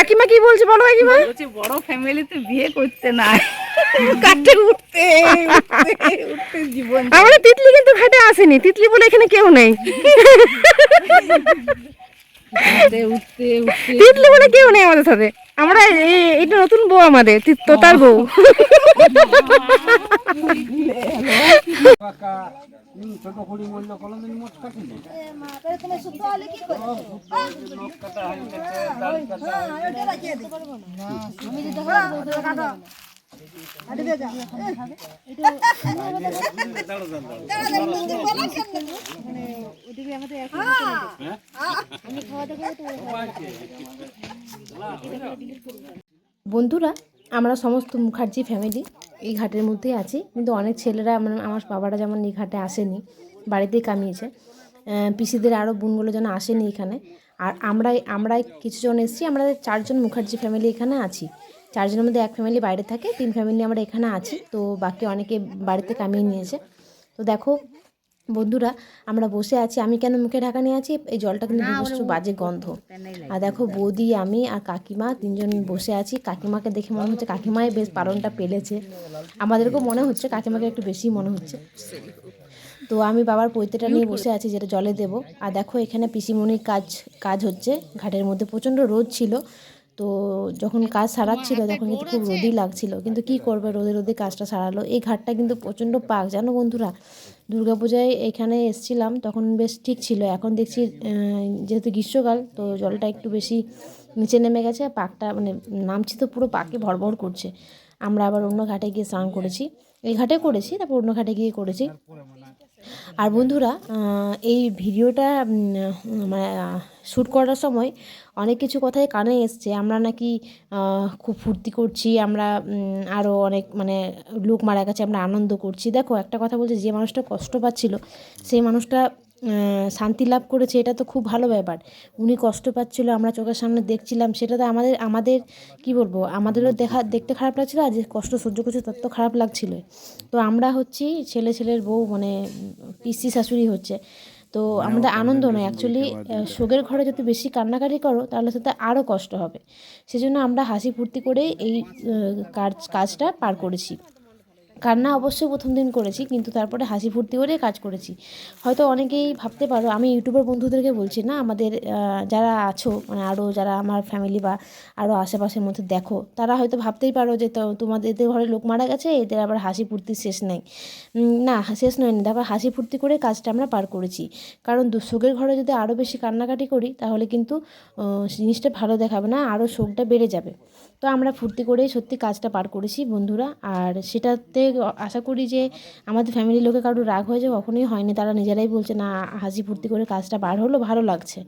কাকিমা কি বলছে বলো কাকিমা? বলছে বড় ফ্যামিলিতে বিয়ে করতে নাই কাটে উঠতে উঠতে জীবন আমাদের তিতলি কিন্তু ঘাটে আসেনি। তিতলি বলে এখানে কেউ নেই। তিতলি বলে কেউ নেই আমাদের সাথে। আমরা এটা নতুন বউ আমাদের তি- তোতার বউ। ছোট করি মূল্য কোনোদিন বন্ধুরা আমরা সমস্ত মুখার্জি ফ্যামিলি এই ঘাটের মধ্যেই আছি। কিন্তু অনেক ছেলেরা মানে আমার বাবারা যেমন এই ঘাটে আসেনি, বাড়িতেই কামিয়েছে। পিসিদের আরও বোনগুলো যেন আসেনি এখানে। আর আমরাই আমরাই কিছুজন এসেছি, আমরা চারজন মুখার্জি ফ্যামিলি এখানে আছি। চারজনের মধ্যে এক ফ্যামিলি বাইরে থাকে, তিন ফ্যামিলি আমরা এখানে আছি। তো বাকি অনেকে বাড়িতে কামিয়ে নিয়েছে। তো দেখো বন্ধুরা আমরা বসে আছি। আমি কেন মুখে ঢাকা নিয়ে আছি? এই জলটা কিন্তু বিভৎস বাজে গন্ধ। আর দেখো বৌদি আমি আর কাকিমা তিনজন বসে আছি। কাকিমাকে দেখে মনে হচ্ছে কাকিমাই বেশ পালনটা পেলেছে। আমাদেরকেও মনে হচ্ছে কাকিমাকে একটু বেশি মনে হচ্ছে। তো আমি বাবার পৈতেটা নিয়ে বসে আছি যেটা জলে দেবো। আর দেখো এখানে পিসিমণির কাজ কাজ হচ্ছে। ঘাটের মধ্যে প্রচণ্ড রোদ ছিল। তো যখন কাজ সারাচ্ছিল তখন কিন্তু খুব রোদই লাগছিল। কিন্তু কি করবে রোদে রোদে কাজটা সারালো? এই ঘাটটা কিন্তু প্রচণ্ড পাক জানো বন্ধুরা? দুর্গাপূজায় এখানে এসছিলাম তখন বেশ ঠিক ছিল। এখন দেখছি যেহেতু গ্রীষ্মকাল তো জলটা একটু বেশি নিচে নেমে গেছে আর পাকটা মানে নামছি তো পুরো পাকে ভরভর করছে। আমরা আবার অন্য ঘাটে গিয়ে স্নান করেছি। এই ঘাটে করেছি তারপর অন্য ঘাটে গিয়ে করেছি। আর বন্ধুরা এই ভিডিওটা মানে শ্যুট করার সময় অনেক কিছু কথাই কানে এসছে। আমরা নাকি খুব ফুর্তি করছি, আমরা আরও অনেক মানে লোক মারা গেছে, আমরা আনন্দ করছি। দেখো, একটা কথা বলছে, যে মানুষটা কষ্ট পাচ্ছিল, সেই মানুষটা শান্তি লাভ করেছে এটা তো খুব ভালো ব্যাপার। উনি কষ্ট পাচ্ছিল আমরা চোখের সামনে দেখছিলাম সেটা তো আমাদের আমাদের কি বলব আমাদেরও দেখা দেখতে খারাপ লাগছিল আর যে কষ্ট সহ্য করছে তার তো খারাপ লাগছিল। তো আমরা হচ্ছি ছেলে ছেলের বউ মানে পিসি শাশুড়ি হচ্ছে। তো আমাদের আনন্দ নয় অ্যাকচুয়ালি শোকের ঘরে যদি বেশি কান্নাকাটি করো তাহলে সেটা আরও কষ্ট হবে। সেজন্য আমরা হাসি ফুর্তি করে এই কাজ কাজটা পার করেছি। কান্না অবশ্যই প্রথম দিন করেছি, কিন্তু তারপরে হাসি ফুর্তি করে কাজ করেছি। হয়তো অনেকেই ভাবতে পারো, আমি ইউটিউবার বন্ধুদেরকে বলছি না, আমাদের যারা আছো মানে আরও যারা আমার ফ্যামিলি বা আরও আশেপাশের মধ্যে দেখো, তারা হয়তো ভাবতেই পারো যে তোমাদের এদের ঘরে লোক মারা গেছে, এদের আবার হাসি ফুর্তির শেষ নেই। না, শেষ নয়, না তারপর হাসি ফুর্তি করে কাজটা আমরা পার করেছি। কারণ দু- শোকের ঘরে যদি আরও বেশি কান্নাকাটি করি, তাহলে কিন্তু জিনিসটা ভালো দেখাবে না আরও শোকটা বেড়ে যাবে। তো আমরা ফুর্তি করে সত্যি কাজটা পার করেছি বন্ধুরা। আর সেটাতে আশা করি যে আমাদের ফ্যামিলির লোকে কারোর রাগ হয়ে যায় কখনোই হয়নি। তারা নিজেরাই বলছে, না, হাসি ফুর্তি করে কাজটা পার হলো, ভালো লাগছে।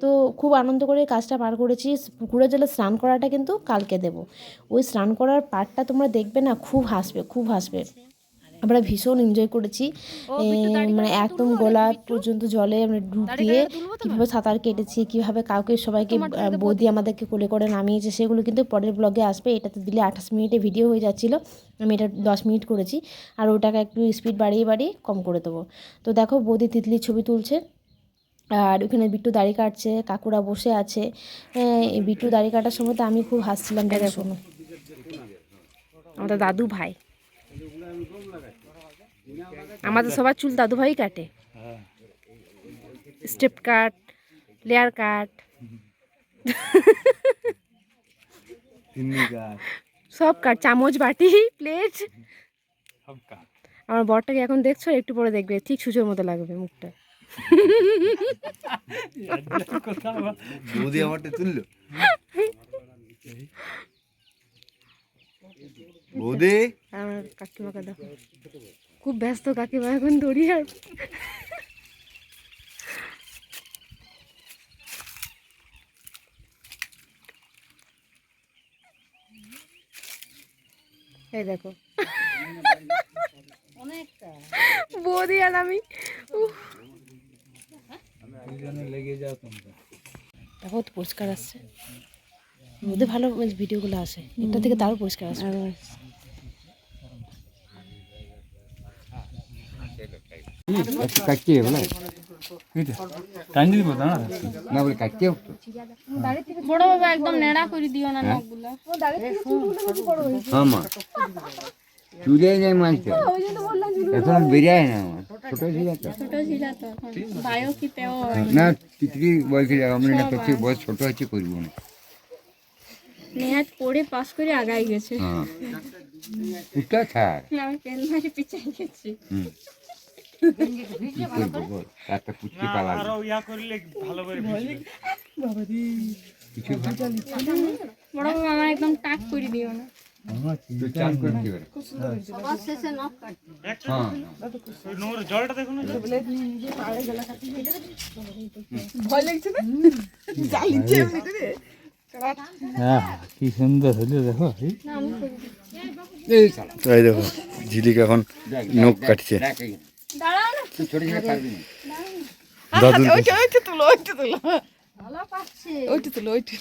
তো খুব আনন্দ করে কাজটা পার করেছি। পুকুরে জলে স্নান করাটা কিন্তু কালকে দেব। ওই স্নান করার পার্টটা তোমরা দেখবে না, খুব হাসবে খুব হাসবে। আমরা ভীষণ এনজয় করেছি। মানে একদম গলা পর্যন্ত জলে আমরা ডুব দিয়ে কীভাবে সাঁতার কেটেছি কীভাবে কাউকে সবাইকে বৌদি আমাদেরকে কোলে করে নামিয়েছে সেগুলো কিন্তু পরের ব্লগে আসবে। এটাতে দিলে আঠাশ মিনিটে ভিডিও হয়ে যাচ্ছিল। আমি এটা দশ মিনিট করেছি। আর ওটাকে একটু স্পিড বাড়িয়ে বাড়িয়ে কম করে দেবো। তো দেখো বৌদি তিতলির ছবি তুলছে। আর ওখানে বিট্টু দাড়ি কাটছে কাকুরা বসে আছে। এই বিট্টু দাড়ি কাটার সময় তো আমি খুব হাসছিলাম দেখো। আমাদের দাদু ভাই। আমাদের সবার চুল দাদু ভাই কাটে। Step cut layer cut. সব কাট চামচ বাটি প্লেট আমার বরটাকে এখন দেখছ একটু পরে দেখবে ঠিক সুচোর মতো লাগবে মুখটা। বৌদি? আমার কাকিমাকে দেখো। খুব ব্যস্ত কাকিমা এখন দড়ি আর এই দেখো। বৌদি আর আমি। দেখো তো পরিষ্কার আসছে। ওদের ভালো ভিডিওগুলো আসে এটা থেকে তারও পরিষ্কার আসে না বলে কাটতে উঠতো বড় বাবা একদম নেড়া করে দিও না নখগুলো হ্যাঁ মা চুলে যায় মাছটা এখন বেরিয়ে না আমার ছোট ছিল তো ছোট ছিল তো এখন বায়ো কি তেও না তিতলি বলছিল আমরা না তোর বয়স ছোট হচ্ছে করব না নেহাত পড়ে পাস করে আগাই গেছে হ্যাঁ ওটা ছাড় আমি পেন মারি পিছাই গেছি হুম একটা কুচকি পালা কিছু বড় বাবা একদম টাক করে দিও না। তো চান ভয় লাগছে না? চালিয়েছে এমনি করে কি সুন্দর হলো দেখো। এই শালা দেখো ঝিলিক এখন নখ কাটছে। দাঁড়াও না। তুই ছোট ছেলে পারবি না। দাদুর ওইটা ওইটা তুলো ওইটা তুলো। ওইটা তুলো ওইটা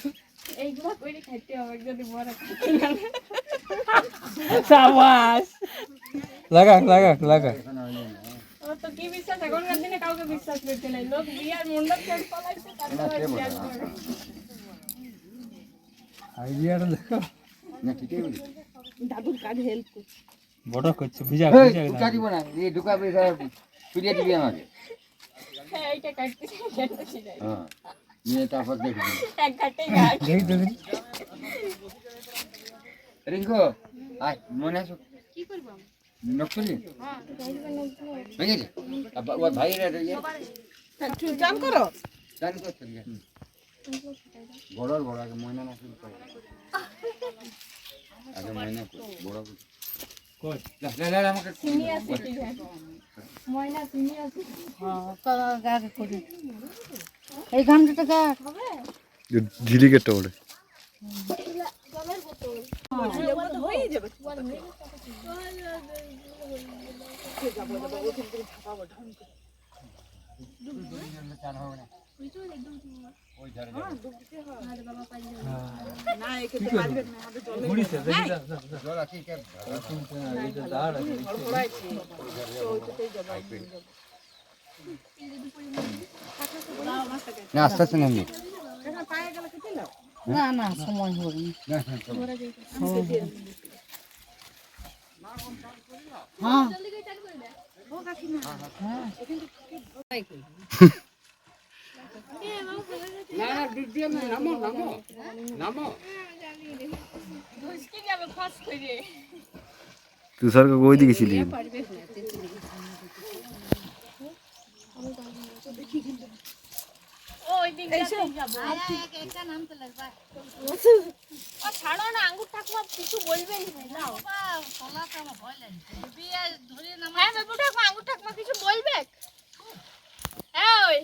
এইগুলো করে খাইতে হবে যদি বড় সাবাস। লাগা লাগা লাগা ও তো কি বিশ্বাস এখনকার দিনে কাউকে বিশ্বাস করতে নাই। লোক বিয়ার মণ্ডপ ছেড়ে পালাইছে তারপর আইডিয়াটা দেখো। না ঠিকই বলি দাদুর কাজে হেল্প করছে। বড় করছে ভিজা ভিজা ওটা দিব না এই ঢুকাবে তুলে দিবি আমাকে। হ্যাঁ এইটা কাটতেছি কাটতেছি হ্যাঁ নিয়ে তারপর দেখবি। এক ঘাটে গাছ দেখি দেখি। রিঙ্কু আয় মনে আছো? কি করব নকশলি হ্যাঁ গেছে আবার ওর ভাইয়েরা ইয়ে। চান করো? জানি তো চলে গেছে বড় বড় আগে ময়না না শুরু করে আগে ময়না বড় কর। এই ঘামটা গাছ ঝিলিকেরটা ওরে হয়ে যাবে না আস্তে আস্তে নামি না না সময় হবে না, না, চলো। মুশকিল যাবে ফাঁস করে তুষার কাকু ওইদিকে ছিলি ওই দিক দিয়ে যাব ও ছাড়ো না আঙ্গুর ঠাকুমা কিছু বলবেন হ্যাঁ আঙ্গুর ঠাকুমা কিছু বলবে? হ্যাঁ ওই।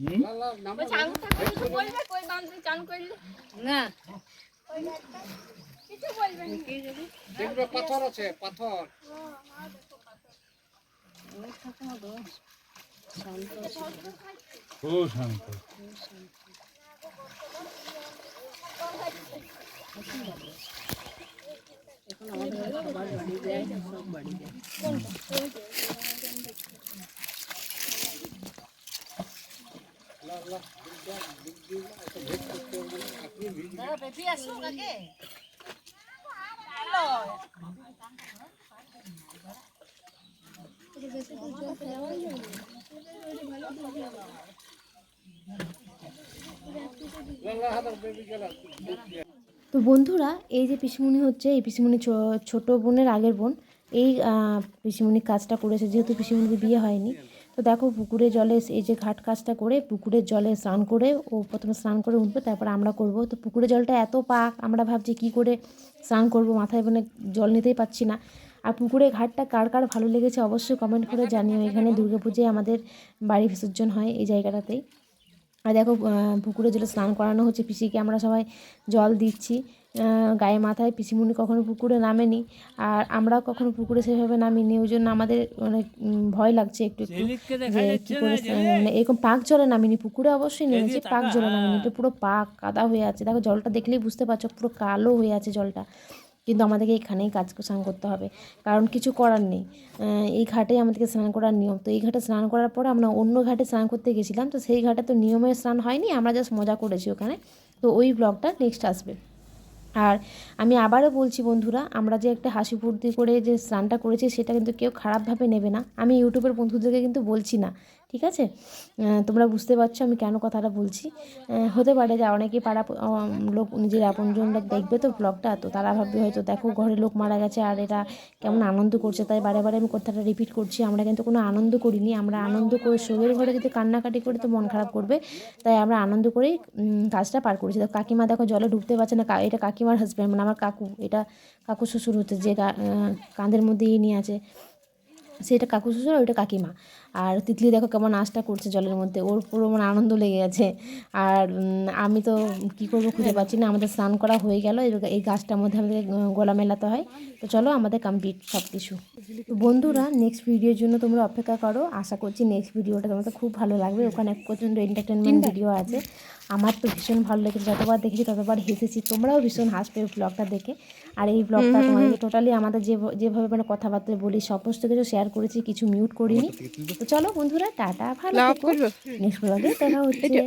বলছি আঙ্গুর ঠাকুমা কিছু বলবে কই বান্ধবী চান করলে না কিছু বলবেন পাথর আছে পাথর খুব শান্ত তো বন্ধুরা, এই যে পিসিমণি হচ্ছে, এই পিসিমণি ছোট বোনের আগের বোন, এই পিসিমণি কাজটা করেছে, যেহেতু পিসিমণির বিয়ে হয়নি। তো দেখো পুকুরে জলে এই যে ঘাট কাজটা করে পুকুরের জলে স্নান করে ও প্রথমে স্নান করে উঠবে, তারপর আমরা করব। তো পুকুরের জলটা এত পাক, আমরা ভাবছি কি করে স্নান করব, মাথায় মানে জল নিতেই পাচ্ছি না। আর পুকুরে ঘাটটা কার কার ভালো লেগেছে অবশ্যই কমেন্ট করে জানিও। এখানে দুর্গাপুজোয় আমাদের বাড়ি বিসর্জন হয় এই জায়গাটাতেই। আর দেখো পুকুরে জলে স্নান করানো হচ্ছে পিসিকে আমরা সবাই জল দিচ্ছি। গায়ে মাথায় পিসিমুনি কখনো পুকুরে নামেনি আর আমরাও কখনো পুকুরে সেভাবে নামিনি। ওই জন্য আমাদের মানে ভয় লাগছে একটু একটু যে কী করে মানে এরকম পাক জলে নামিনি পুকুরে অবশ্যই নেমেছি পাক জলে নামিনি। এটা পুরো পাক কাদা হয়ে আছে। দেখো জলটা দেখলেই বুঝতে পারছ পুরো কালো হয়ে আছে জলটা। কিন্তু আমাদেরকে এখানেই কাজ স্নান করতে হবে। কারণ কিছু করার নেই। এই ঘাটেই আমাদেরকে স্নান করার নিয়ম। তো এই ঘাটে স্নান করার পরে আমরা অন্য ঘাটে স্নান করতে গেছিলাম। তো সেই ঘাটে তো নিয়মের স্নান হয়নি, আমরা জাস্ট মজা করেছি ওখানে। তো ওই ব্লগটা নেক্সট আসবে। আর আমি আবারও বলছি বন্ধুরা, আমরা যে একটা হাসি ফুর্তি করে যে স্নানটা করেছি, সেটা কিন্তু কেউ খারাপভাবে নেবে না। আমি ইউটিউবের বন্ধুদেরকে কিন্তু বলছি না ঠিক আছে? তোমরা বুঝতে পারছ আমি কেন কথাটা বলছি। হতে পারে যে অনেকেই পাড়া লোক নিজের আপনজন লোক দেখবে তো ব্লগটা তো তারা ভাববে হয়তো দেখো ঘরে লোক মারা গেছে আর এটা কেমন আনন্দ করছে। তাই বারে বারে আমি কথাটা রিপিট করছি, আমরা কিন্তু কোনো আনন্দ করিনি। আমরা আনন্দ করে শোয়ের ঘরে যদি কান্নাকাটি করে তো মন খারাপ করবে। তাই আমরা আনন্দ করেই কাজটা পার করেছি। তো কাকিমা দেখো জলে ঢুকতে পারছে না এটা কাকিমার হাজব্যান্ড মানে আমার কাকু, এটা কাকু শ্বশুর হচ্ছে, যে কাঁধের মধ্যে ইয়ে নিয়ে আছে সেটা কাকু শ্বশুর ওইটা কাকিমা। আর তিতলি দেখো কেমন নাচটা করছে জলের মধ্যে ওর পুরো মানে আনন্দ লেগে গেছে। আর আমি তো কি করব খুঁজে পাচ্ছি না আমাদের স্নান করা হয়ে গেল এবার এই গাছটার মধ্যে আমাদের গলা মেলাতে হয়। তো চলো আমাদের কমপ্লিট সব কিছু তো বন্ধুরা নেক্সট ভিডিওর জন্য তোমরা অপেক্ষা করো। আশা করছি নেক্সট ভিডিওটা তোমাদের খুব ভালো লাগবে। ওখানে প্রচণ্ড এন্টারটেনমেন্ট ভিডিও আছে। আমার তো ভীষণ ভালো লেগেছে যতবার দেখেছি ততবার হেসেছি। তোমরাও ভীষণ হাসবে ব্লগটা দেখে। আর এই ব্লগটা তোমাদেরকে টোটালি আমাদের যে যেভাবে মানে কথাবার্তা বলি সমস্ত কিছু শেয়ার করেছি কিছু মিউট করিনি। তো চলো বন্ধুরা টাটা ভালো লাভ থেকো। নেক্সট ব্লগে দেখা হচ্ছে।